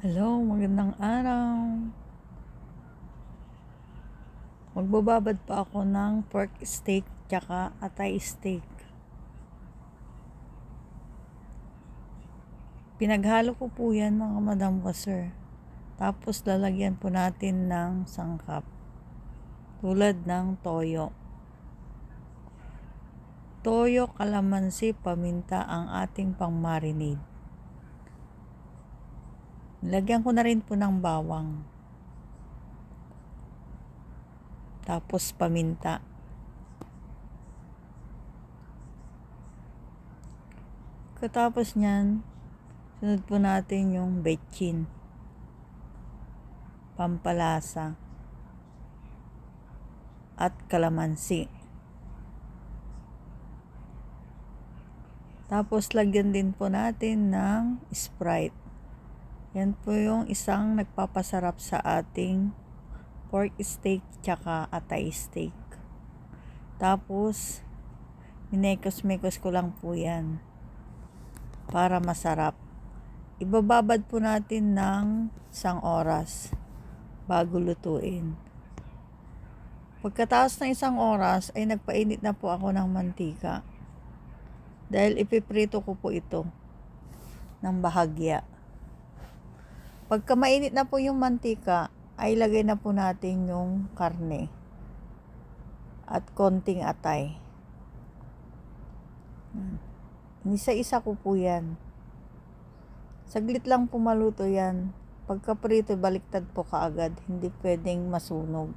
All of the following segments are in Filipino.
Hello, magandang araw. Magbababad pa ako ng pork steak tsaka atay steak. Pinaghalo ko po yan mga madam ko sir. Tapos lalagyan po natin ng sangkap. Tulad ng toyo. Toyo, kalamansi, paminta ang ating pang-marinade. Lagyan ko na rin po ng bawang. Tapos paminta. Katapos niyan, sunod po natin yung betchin. Pampalasa. At kalamansi. Tapos lagyan din po natin ng Sprite. Yan po yung isang nagpapasarap sa ating pork steak tsaka atay steak. Tapos, minekos-mekos ko lang po yan para masarap. Ibababad po natin ng isang oras bago lutuin. Pagkatapos ng isang oras ay nagpainit na po ako ng mantika. Dahil ipiprito ko po ito ng bahagya. Pagka mainit na po yung mantika, ay lagay na po natin yung karne at konting atay. Isa-isa ko po yan. Saglit lang po maluto yan. Pagka prito, baliktad po kaagad. Hindi pwedeng masunog.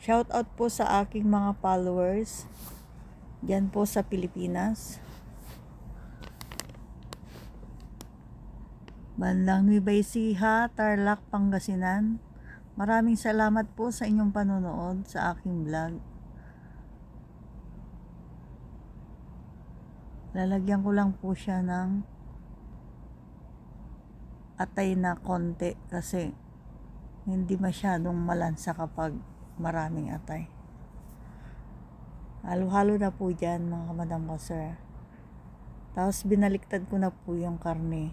Shout out po sa aking mga followers. Diyan po sa Pilipinas. Bandang Nueva Tarlac, Pangasinan. Maraming salamat po sa inyong panonood sa aking vlog. Lalagyan ko lang po siya ng atay na konti kasi hindi masyadong malansa kapag maraming atay. Halo-halo na po dyan mga kamadam ko sir. Tapos binaliktad ko na po yung karne.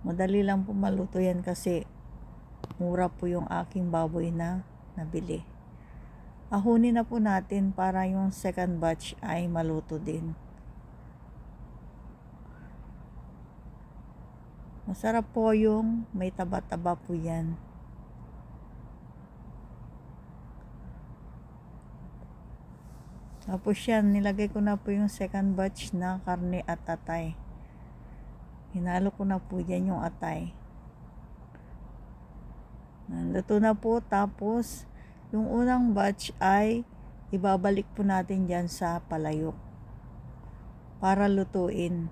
Madali lang po maluto yan kasi mura po yung aking baboy na nabili. Ahunin na po natin para yung second batch ay maluto din. Masarap po yung may taba-taba po yan. Tapos yan, nilagay ko na po yung second batch na karne at atay. Hinalo ko na po dyan yung atay. Luto na po. Tapos, yung unang batch ay ibabalik po natin dyan sa palayok. Para lutuin.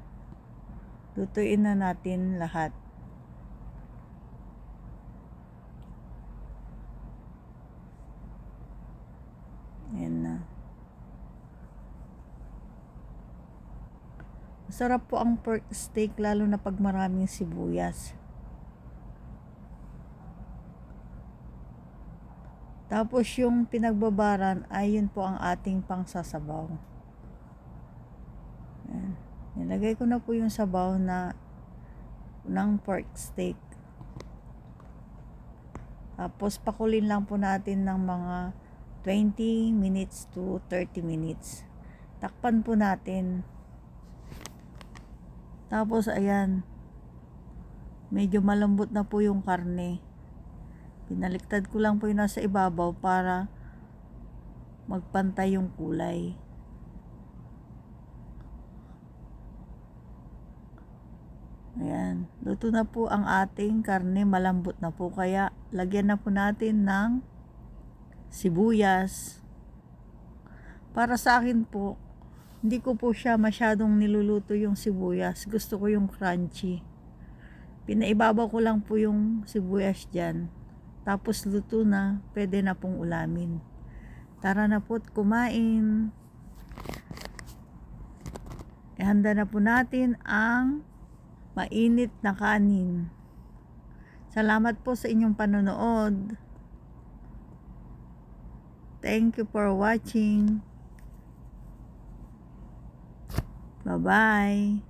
Lutuin na natin lahat. Ayan na. Masarap po ang pork steak lalo na pag maraming sibuyas. Tapos yung pinagbabaran ay yun po ang ating pangsasabaw. Ayan. Nilagay ko na po yung sabaw na ng pork steak. Tapos pakulin lang po natin ng mga 20 minutes to 30 minutes. Takpan po natin tapos ayan, medyo malambot na po yung karne. Pinaliktad ko lang po yung nasa ibabaw para magpantay yung kulay. Ayan, luto na po ang ating karne, malambot na po. Kaya lagyan na po natin ng sibuyas. Para sa akin po, hindi ko po siya masyadong niluluto yung sibuyas. Gusto ko yung crunchy. Pinaibabaw ko lang po yung sibuyas dyan. Tapos luto na, pwede na pong ulamin. Tara na po't kumain. Ihanda na po natin ang mainit na kanin. Salamat po sa inyong panonood. Thank you for watching. Bye-bye.